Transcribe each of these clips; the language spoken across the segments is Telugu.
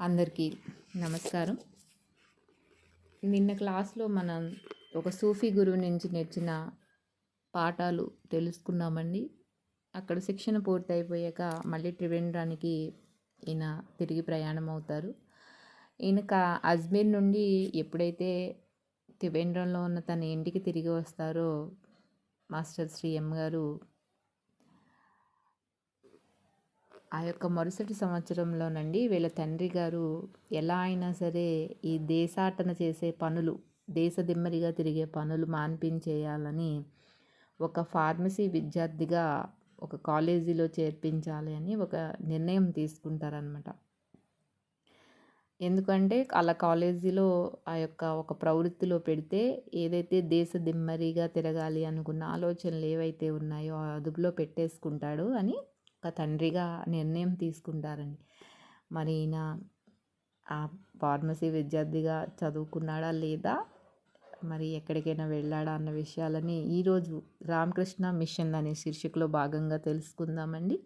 అందరికీ నమస్కారం. నిన్న క్లాస్లో మనం ఒక సూఫీ గురువు నుంచి నేర్చిన పాఠాలు తెలుసుకున్నామండి. అక్కడ శిక్షణ పూర్తయిపోయాక మళ్ళీ త్రివేంద్రానికి ఈయన తిరిగి ప్రయాణం అవుతారు. ఈయనక అజ్మీర్ నుండి ఎప్పుడైతే త్రివేంద్రంలో ఉన్న తన ఇంటికి తిరిగి వస్తారో మాస్టర్ శ్రీ ఎం గారు ఆ యొక్క మరుసటి సంవత్సరంలోనండి వీళ్ళ తండ్రి గారు ఎలా అయినా సరే ఈ దేశాటన చేసే పనులు దేశదిమ్మరిగా తిరిగే పనులు మాన్పించేయాలని ఒక ఫార్మసీ విద్యార్థిగా ఒక కాలేజీలో చేర్పించాలి అని ఒక నిర్ణయం తీసుకుంటారనమాట ఎందుకంటే అలా కాలేజీలో ఆ యొక్క ఒక ప్రవృత్తిలో పెడితే ఏదైతే దేశ దిమ్మరిగా తిరగాలి అనుకున్న ఆలోచనలు ఏవైతే ఉన్నాయో అదుపులో పెట్టేసుకుంటాడు అని ఒక తండ్రిగా నిర్ణయం తీసుకుంటారండి. మరి ఈయన ఆ ఫార్మసీ విద్యార్థిగా చదువుకున్నాడా లేదా? మరి ఎక్కడికైనా వెళ్ళాడా అన్న విషయాలని ఈరోజు రామకృష్ణ మిషన్ అనే శీర్షికలో భాగంగా తెలుసుకుందామండి.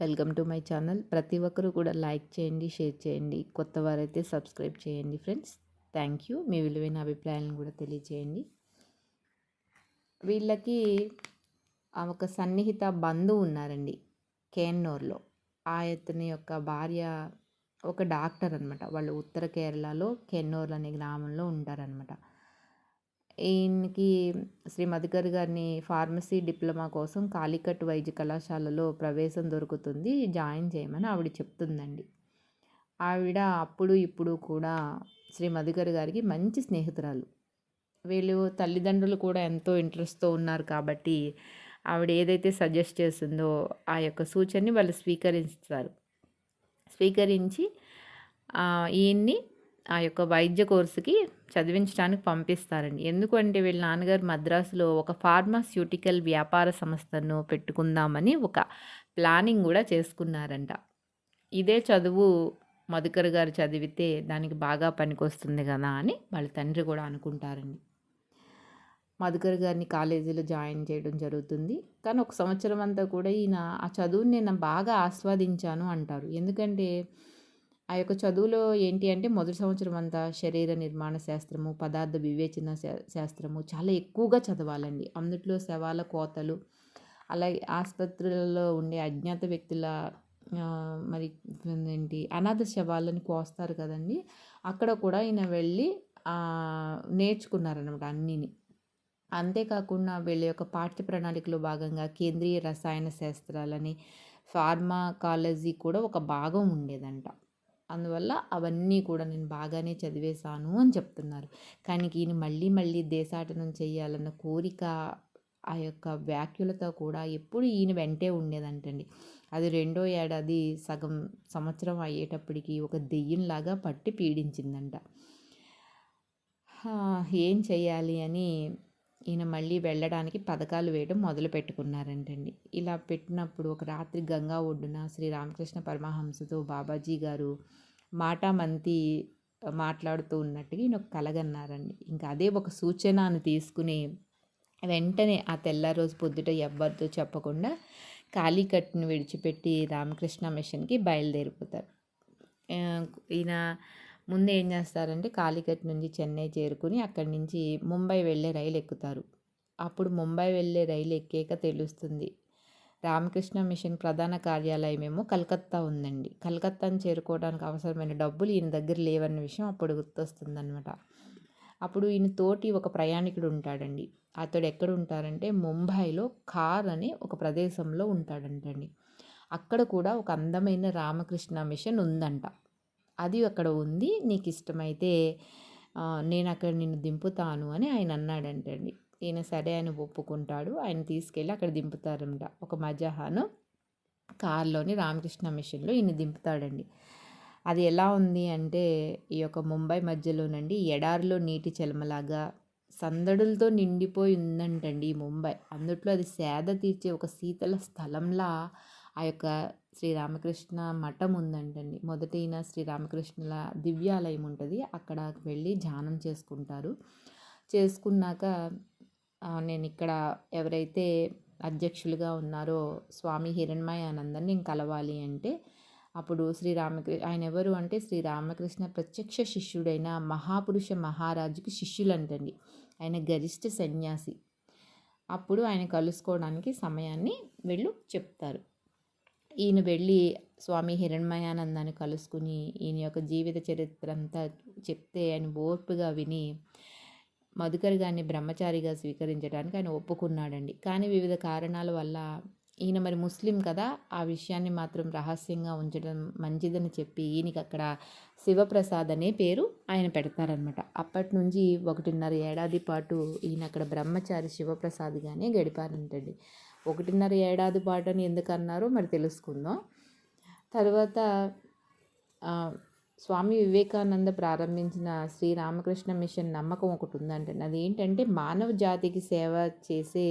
Welcome to my channel. ప్రతి ఒక్కరూ కూడా లైక్ చేయండి షేర్ చేయండి. కొత్త వారైతే సబ్స్క్రైబ్ చేయండి ఫ్రెండ్స్. Thank you. మీ విలువైన అభిప్రాయాలను కూడా తెలియచేయండి వీళ్ళకి ఒక సన్నిహిత బంధువు ఉన్నారండి కేన్నూర్లో. ఆయతని అతని యొక్క భార్య ఒక డాక్టర్ అనమాట వాళ్ళు ఉత్తర కేరళలో కెన్నూర్ అనే గ్రామంలో ఉంటారనమాట ఈయనకి శ్రీ మధుకర్ గారిని ఫార్మసీ డిప్లొమా కోసం కాలికట్ వైద్య కళాశాలలో ప్రవేశం దొరుకుతుంది జాయిన్ చేయమని ఆవిడ చెప్తుందండి. ఆవిడ అప్పుడు ఇప్పుడు కూడా శ్రీ మధుకర్ గారికి మంచి స్నేహితురాలు. వీళ్ళు తల్లిదండ్రులు కూడా ఎంతో ఇంట్రెస్ట్తో ఉన్నారు కాబట్టి ఆవిడ ఏదైతే సజెస్ట్ చేస్తుందో ఆ యొక్క సూచనని వాళ్ళు స్వీకరిస్తారు స్వీకరించి ఈయన్ని ఆ యొక్క వైద్య కోర్సుకి చదివించడానికి పంపిస్తారండి. ఎందుకంటే వీళ్ళ నాన్నగారు మద్రాసులో ఒక ఫార్మాస్యూటికల్ వ్యాపార సంస్థను పెట్టుకుందామని ఒక ప్లానింగ్ కూడా చేసుకున్నారంట. ఇదే చదువు మధుకర్ గారు చదివితే దానికి బాగా పనికొస్తుంది కదా అని వాళ్ళ తండ్రి కూడా అనుకుంటారండి. మధుకర్ గారిని కాలేజీలో జాయిన్ చేయడం జరుగుతుంది. కానీ ఒక సంవత్సరం అంతా కూడా ఈయన ఆ చదువుని నేను బాగా ఆస్వాదించాను అంటారు. ఎందుకంటే ఆ యొక్క చదువులో ఏంటి అంటే మొదటి సంవత్సరం అంతా శరీర నిర్మాణ శాస్త్రము పదార్థ వివేచన శాస్త్రము చాలా ఎక్కువగా చదవాలండి. అందుట్లో శవాల కోతలు అలాగే ఆసుపత్రులలో ఉండే అజ్ఞాత వ్యక్తుల మరి ఏంటి అనాథ శవాలను కోస్తారు కదండి. అక్కడ కూడా ఈయన వెళ్ళి నేర్చుకున్నారనమాట అన్నీని. అంతేకాకుండా వీళ్ళ యొక్క పాఠ్య ప్రణాళికలో భాగంగా కేంద్రీయ రసాయన శాస్త్రాలని ఫార్మాకాలజీ కూడా ఒక భాగం ఉండేదంట. అందువల్ల అవన్నీ కూడా నేను బాగానే చదివేశాను అని చెప్తున్నారు. కానీ ఈయన మళ్ళీ మళ్ళీ దేశాటనం చేయాలన్న కోరిక ఆ యొక్క వ్యాఖ్యలతో కూడా ఎప్పుడు ఈయన వెంటే ఉండేదంటండి. అది రెండో ఏడాది సగం సంవత్సరం అయ్యేటప్పటికి ఒక దెయ్యంలాగా పట్టి పీడించిందంట. ఏం చేయాలి అని ఈయన మళ్ళీ వెళ్ళడానికి పథకాలు వేయడం మొదలు పెట్టుకున్నారంటండి. ఇలా పెట్టినప్పుడు ఒక రాత్రి గంగా ఒడ్డున శ్రీ రామకృష్ణ పరమహంసతో బాబాజీ గారు మాటామంతి మాట్లాడుతూ ఉన్నట్టుగా ఈయన ఒక కలగన్నారండి ఇంకా అదే ఒక సూచన అని తీసుకుని వెంటనే ఆ తెల్లారోజు పొద్దుట ఎవ్వరితో చెప్పకుండా కాళీకట్టును విడిచిపెట్టి రామకృష్ణ మిషన్కి బయలుదేరిపోతారు. ఈయన ముందు ఏం చేస్తారంటే కాలికట్ నుంచి చెన్నై చేరుకుని అక్కడి నుంచి ముంబై వెళ్ళే రైలు ఎక్కుతారు. అప్పుడు ముంబై వెళ్ళే రైలు ఎక్కాక తెలుస్తుంది. రామకృష్ణ మిషన్ ప్రధాన కార్యాలయం ఏమో కలకత్తా ఉందండి. కలకత్తాను చేరుకోవడానికి అవసరమైన డబ్బులు ఈయన దగ్గర లేవన్న విషయం అప్పుడు గుర్తొస్తుందనమాట అప్పుడు ఈయన తోటి ఒక ప్రయాణికుడు ఉంటాడండి. అతడు ఎక్కడ ఉంటారంటే ముంబైలో కార్ అనే ఒక ప్రదేశంలో ఉంటాడంటండి. అక్కడ కూడా ఒక అందమైన రామకృష్ణ మిషన్ ఉందంట. అది అక్కడ ఉంది నీకు ఇష్టమైతే నేను అక్కడ నిన్ను దింపుతాను అని ఆయన అన్నాడంటండి. ఈయన సరే ఆయన ఒప్పుకుంటాడు ఆయన తీసుకెళ్ళి అక్కడ దింపుతారంట. ఒక మజహాను కార్లోని రామకృష్ణ మిషన్లో ఈయన దింపుతాడండి. అది ఎలా ఉంది అంటే ఈ యొక్క ముంబై మధ్యలోనండి ఎడారిలో నీటి చెలమలాగా సందడులతో నిండిపోయి ఉందంటండి ఈ ముంబై. అందుట్లో అది సేద తీర్చే ఒక శీతల స్థలంలా ఆ యొక్క శ్రీరామకృష్ణ మఠం ఉందంటండి. మొదట ఈయన శ్రీరామకృష్ణుల దివ్యాలయం ఉంటుంది. అక్కడ వెళ్ళి ధ్యానం చేసుకుంటారు. చేసుకున్నాక నేను ఇక్కడ ఎవరైతే అధ్యక్షులుగా ఉన్నారో స్వామి హిరణ్మయ హిరణ్మయానందని నేను కలవాలి అంటే అప్పుడు శ్రీరామకృష్ణ ఆయన ఎవరు అంటే శ్రీరామకృష్ణ ప్రత్యక్ష శిష్యుడైన మహాపురుష మహారాజుకి శిష్యులంటండి. ఆయన గరిష్ట సన్యాసి. అప్పుడు ఆయన కలుసుకోవడానికి సమయాన్ని వీళ్ళు చెప్తారు. ఈయన వెళ్ళి స్వామి హిరణ్మయానందాన్ని కలుసుకుని ఈయన యొక్క జీవిత చరిత్ర అంతా చెప్తే ఆయన ఓర్పుగా విని మధుకర్ గారిని బ్రహ్మచారిగా స్వీకరించడానికి ఆయన ఒప్పుకున్నాడండి. కానీ వివిధ కారణాల వల్ల ఈయన మరి ముస్లిం కదా ఆ విషయాన్ని మాత్రం రహస్యంగా ఉంచడం మంచిదని చెప్పి ఈయనకి అక్కడ శివప్రసాద్ అనే పేరు ఆయన పెడతారనమాట అప్పటి నుంచి ఒకటిన్నర ఏడాది పాటు ఈయన అక్కడ బ్రహ్మచారి శివప్రసాద్గానే గడిపారంటండి. ఒకటిన్నర ఏడాది పాటు అని ఎందుకన్నారో మరి తెలుసుకుందాం. తర్వాత స్వామి వివేకానంద ప్రారంభించిన శ్రీరామకృష్ణ మిషన్ నమ్మకం ఒకటి ఉందంటే ఏంటంటే మానవ జాతికి సేవ చేసే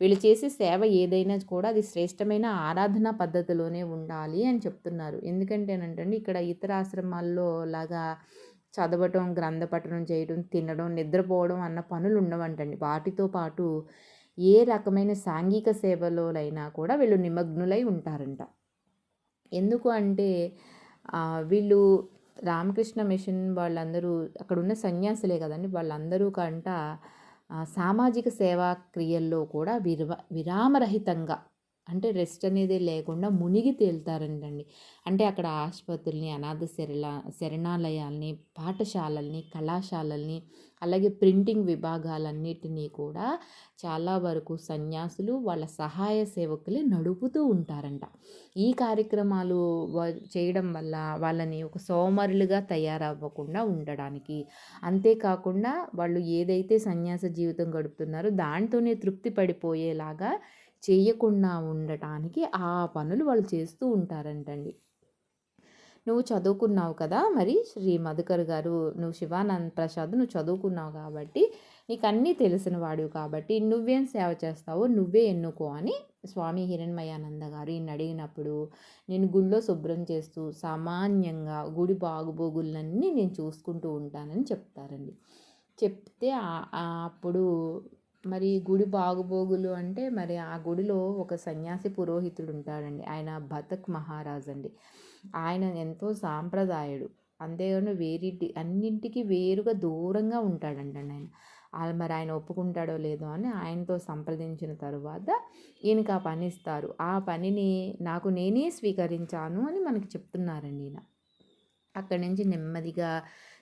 వీళ్ళు చేసే సేవ ఏదైనా కూడా అది శ్రేష్టమైన ఆరాధనా పద్ధతిలోనే ఉండాలి అని చెప్తున్నారు. ఎందుకంటేనంటే ఇక్కడ ఇతర ఆశ్రమాల్లో లాగా చదవటం గ్రంథపఠనం చేయడం తినడం నిద్రపోవడం అన్న పనులు ఉండవంటండి. వాటితో పాటు ఏ రకమైన సాంఘిక సేవలోనైనా కూడా వీళ్ళు నిమగ్నులై ఉంటారంట. ఎందుకు అంటే వీళ్ళు రామకృష్ణ మిషన్ వాళ్ళందరూ అక్కడ ఉన్న సన్యాసులే కదండి. వాళ్ళందరూ కంట సామాజిక సేవా క్రియల్లో కూడా విరవ విరామరహితంగా అంటే రెస్ట్ అనేది లేకుండా మునిగి తేలుతారంటండి. అంటే అక్కడ ఆసుపత్రుల్ని అనాథ శరణ శరణాలయాల్ని పాఠశాలల్ని కళాశాలల్ని అలాగే ప్రింటింగ్ విభాగాలన్నిటినీ కూడా చాలా వరకు సన్యాసులు వాళ్ళ సహాయ సేవకులే నడుపుతూ ఉంటారంట. ఈ కార్యక్రమాలు చేయడం వల్ల వాళ్ళని ఒక సోమరులుగా తయారవ్వకుండా ఉండడానికి. అంతేకాకుండా వాళ్ళు ఏదైతే సన్యాస జీవితం గడుపుతున్నారో దాంతోనే తృప్తి పడిపోయేలాగా చేయకుండా ఉండటానికి ఆ పనులు వాళ్ళు చేస్తూ ఉంటారంటండి. నువ్వు చదువుకున్నావు కదా మరి శ్రీ మధుకర్ గారు నువ్వు శివానంద్ ప్రసాద్ నువ్వు చదువుకున్నావు కాబట్టి నీకు అన్నీ తెలిసిన వాడివి కాబట్టి నువ్వేం సేవ చేస్తావో నువ్వే ఎన్నుకో అని స్వామి హిరణ్మయానంద గారు ఈయన అడిగినప్పుడు నేను గుళ్ళో శుభ్రం చేస్తూ సామాన్యంగా గుడి బాగుబోగులన్నీ నేను చూసుకుంటూ ఉంటానని చెప్తారండి. చెప్తే అప్పుడు మరి గుడి బాగుబోగులు అంటే మరి ఆ గుడిలో ఒక సన్యాసి పురోహితుడు ఉంటాడండి ఆయన బతక్ మహారాజ్ అండి ఆయన ఎంతో సాంప్రదాయుడు. అంతేగాని వేరింటి అన్నింటికి వేరుగా దూరంగా ఉంటాడంట ఆయన. వాళ్ళు మరి ఆయన ఒప్పుకుంటాడో లేదో అని ఆయనతో సంప్రదించిన తరువాత ఈయనకి ఆ పని ఇస్తారు. ఆ పనిని నాకు నేనే స్వీకరించాను అని మనకి చెప్తున్నారండి ఈయన. అక్కడి నుంచి నెమ్మదిగా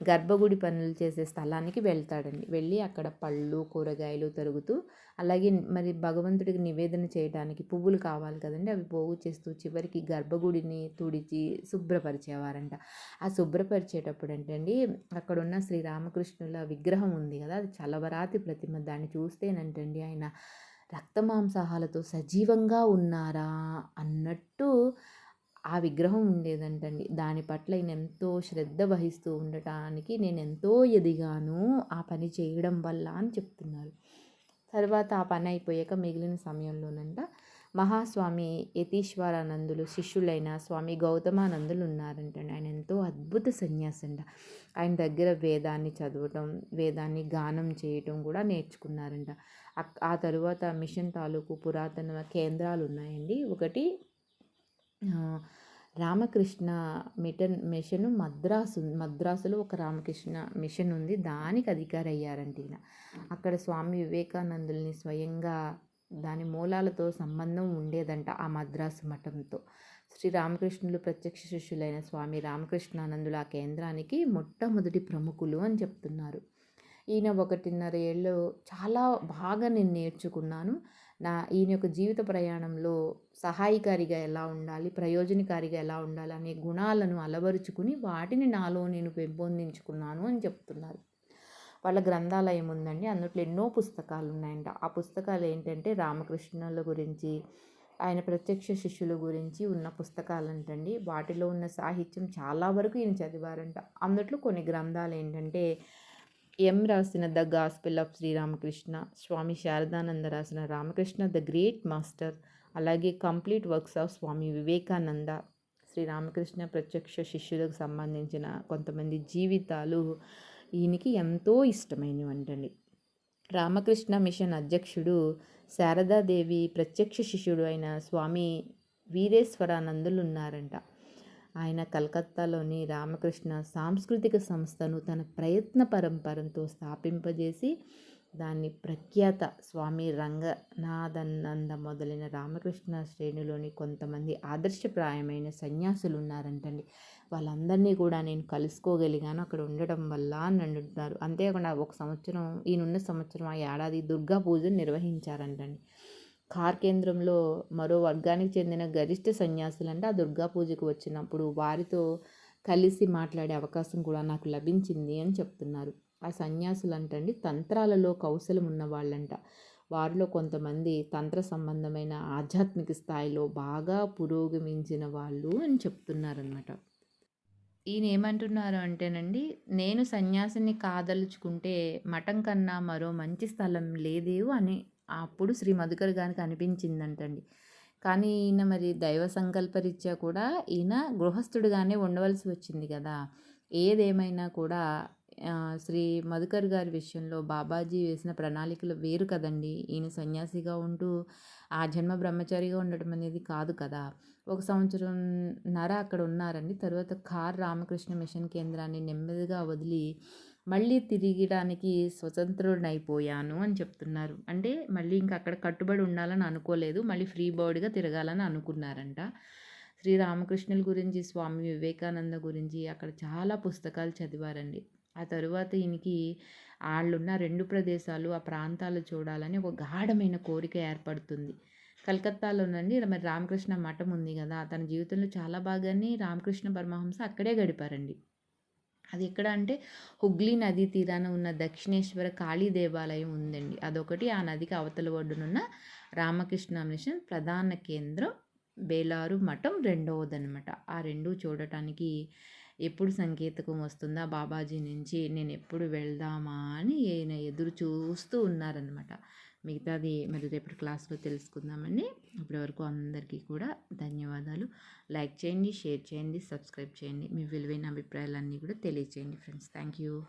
గర్భగుడి పనులు చేసే స్థలానికి వెళ్తాడండి. వెళ్ళి అక్కడ పళ్ళు కూరగాయలు తరుగుతూ అలాగే మరి భగవంతుడికి నివేదన చేయడానికి పువ్వులు కావాలి కదండి. అవి పోగు చేస్తూ చివరికి గర్భగుడిని తుడిచి శుభ్రపరిచేవారంట. ఆ శుభ్రపరిచేటప్పుడు ఏంటండి అక్కడ ఉన్న శ్రీరామకృష్ణుల విగ్రహం ఉంది కదా అది చలవరాతి ప్రతిమ. దాన్ని చూస్తేనంటండి ఆయన రక్తమాంసాహాలతో సజీవంగా ఉన్నారా అన్నట్టు ఆ విగ్రహం ఉండేదంటండి. దాని పట్ల ఆయన ఎంతో శ్రద్ధ వహిస్తూ ఉండటానికి నేను ఎంతో ఎదిగాను ఆ పని చేయడం వల్ల అని చెప్తున్నారు. తర్వాత ఆ పని అయిపోయాక మిగిలిన సమయంలోనంట మహాస్వామి యతీశ్వరానందులు శిష్యులైన స్వామి గౌతమానందులు ఉన్నారంటండి. ఆయన ఎంతో అద్భుత సన్యాసి ఆయన దగ్గర వేదాన్ని చదవటం వేదాన్ని గానం చేయటం కూడా నేర్చుకున్నారంట. ఆ తరువాత మిషన్ తాలూకు పురాతన కేంద్రాలు ఉన్నాయండి ఒకటి రామకృష్ణ మిటన్ మిషన్ మద్రాసు మద్రాసులో ఒక రామకృష్ణ మిషన్ ఉంది. దానికి అధికారి అయ్యారంట ఈయన. అక్కడ స్వామి వివేకానందుల్ని స్వయంగా దాని మూలాలతో సంబంధం ఉండేదంట ఆ మద్రాసు మఠంతో. శ్రీ రామకృష్ణులు ప్రత్యక్ష శిష్యులైన స్వామి రామకృష్ణానందులు ఆ కేంద్రానికి మొట్టమొదటి ప్రముఖులు అని చెప్తున్నారు. ఈయన ఒకటిన్నర ఏళ్ళు చాలా బాగా నేను నేర్చుకున్నాను. నా ఈయన యొక్క జీవిత ప్రయాణంలో సహాయకారిగా ఎలా ఉండాలి ప్రయోజనకారిగా ఎలా ఉండాలి అనే గుణాలను అలవరుచుకుని వాటిని నాలో నేను పెంపొందించుకున్నాను అని చెప్తున్నారు. వాళ్ళ గ్రంథాలయం ఉందండి. అందులో ఎన్నో పుస్తకాలు ఉన్నాయంట. ఆ పుస్తకాలు ఏంటంటే రామకృష్ణుల గురించి ఆయన ప్రత్యక్ష శిష్యుల గురించి ఉన్న పుస్తకాలు అంటండి వాటిలో ఉన్న సాహిత్యం చాలా వరకు ఈయన చదివారంట. అందుట్లో కొన్ని గ్రంథాలు ఏంటంటే ఎం రాసిన the gospel of Sri Ramakrishna Swami Saradananda రాసిన రామకృష్ణ ద గ్రేట్ మాస్టర్ అలాగే complete works of Swami Vivekananda Sri Ramakrishna ప్రత్యక్ష శిష్యులకు సంబంధించిన కొంతమంది జీవితాలు ఈయనకి ఎంతో ఇష్టమైనవి అంటండి రామకృష్ణ మిషన్ అధ్యక్షుడు శారదాదేవి ప్రత్యక్ష శిష్యుడు అయిన స్వామి వీరేశ్వరానందులు ఉన్నారంట. ఆయన కలకత్తాలోని రామకృష్ణ సాంస్కృతిక సంస్థను తన ప్రయత్న పరంపరంతో స్థాపింపజేసి దాన్ని ప్రఖ్యాత స్వామి రంగనాథానంద మొదలైన రామకృష్ణ శ్రేణిలోని కొంతమంది ఆదర్శప్రాయమైన సన్యాసులు ఉన్నారంటండి వాళ్ళందరినీ కూడా నేను కలుసుకోగలిగాను. అక్కడ ఉండడం వల్ల అని అంటున్నారు. అంతేకాకుండా ఒక సంవత్సరం ఈయనున్న సంవత్సరం ఆ ఏడాది దుర్గా పూజను నిర్వహించారంటండి. కార్ కేంద్రంలో మరో వర్గానికి చెందిన గరిష్ట సన్యాసులు అంటే ఆ దుర్గా పూజకు వచ్చినప్పుడు వారితో కలిసి మాట్లాడే అవకాశం కూడా నాకు లభించింది అని చెప్తున్నారు. ఆ సన్యాసులు అంటండి తంత్రాలలో కౌశలం ఉన్న వాళ్ళంట వారిలో కొంతమంది తంత్ర సంబంధమైన ఆధ్యాత్మిక స్థాయిలో బాగా పురోగమించిన వాళ్ళు అని చెప్తున్నారనమాట ఈయన ఏమంటున్నారు అంటేనండి నేను సన్యాసిని కాదలుచుకుంటే మఠం కన్నా మరో మంచి స్థలం లేదేవు అని అప్పుడు శ్రీ మధుకర్ గారికి అనిపించిందంటండి. కానీ ఈయన మరి దైవ సంకల్పరీత్యా కూడా ఈయన గృహస్థుడిగానే ఉండవలసి వచ్చింది కదా. ఏదేమైనా కూడా శ్రీ మధుకర్ గారి విషయంలో బాబాజీ వేసిన ప్రణాళికలు వేరు కదండి. ఈయన సన్యాసిగా ఉంటూ ఆ జన్మ బ్రహ్మచారిగా ఉండటం అనేది కాదు కదా. ఒక సంవత్సరం నర అక్కడ ఉన్నారండి. తర్వాత కార్ రామకృష్ణ మిషన్ కేంద్రాన్ని నెమ్మదిగా వదిలి మళ్ళీ తిరిగడానికి స్వతంత్రుడైపోయాను అని చెప్తున్నారు. అంటే మళ్ళీ ఇంకా అక్కడ కట్టుబడి ఉండాలని అనుకోలేదు. మళ్ళీ ఫ్రీ బర్డ్గా తిరగాలని అనుకున్నారంట. శ్రీరామకృష్ణుల గురించి స్వామి వివేకానంద గురించి అక్కడ చాలా పుస్తకాలు చదివారండి. ఆ తరువాత ఈయనకి వాళ్ళున్న రెండు ప్రదేశాలు ఆ ప్రాంతాలు చూడాలని ఒక గాఢమైన కోరిక ఏర్పడుతుంది. కలకత్తాలోనండి మరి రామకృష్ణ మఠం ఉంది కదా తన జీవితంలో చాలా బాగానే రామకృష్ణ పరమహంస అక్కడే గడిపారండి. అది ఎక్కడ అంటే హుగ్లీ నదీ తీరాన ఉన్న దక్షిణేశ్వర కాళీ దేవాలయం ఉందండి. అదొకటి. ఆ నదికి అవతల ఒడ్డునున్న రామకృష్ణ మిషన్ ప్రధాన కేంద్రం బేలారు మఠం రెండవదనమాట ఆ రెండు చూడటానికి ఎప్పుడు సంకేతకం వస్తుందా బాబాజీ నుంచి నేను ఎప్పుడు వెళ్దామా అని ఈయన ఎదురు చూస్తూ ఉన్నారనమాట మిగతాది మరి రేపటి క్లాస్లో తెలుసుకుందామండి. ఇప్పటివరకు అందరికీ కూడా ధన్యవాదాలు. లైక్ చేయండి షేర్ చేయండి సబ్స్క్రైబ్ చేయండి. మీ విలువైన అభిప్రాయాలన్నీ కూడా తెలియచేయండి ఫ్రెండ్స్. Thank you